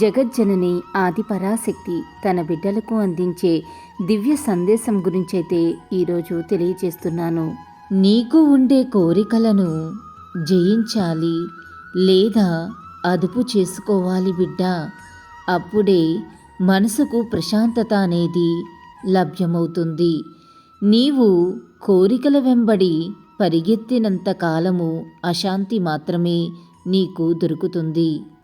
జగజ్జనని ఆదిపరాశక్తి తన బిడ్డలకు అందించే దివ్య సందేశం గురించైతే ఈరోజు తెలియజేస్తున్నాను. నీకు ఉండే కోరికలను జయించాలి లేదా అదుపు చేసుకోవాలి బిడ్డ. అప్పుడే మనసుకు ప్రశాంతత అనేది లభ్యమవుతుంది. నీవు కోరికల వెంబడి పరిగెత్తినంత కాలము అశాంతి మాత్రమే నీకు దొరుకుతుంది.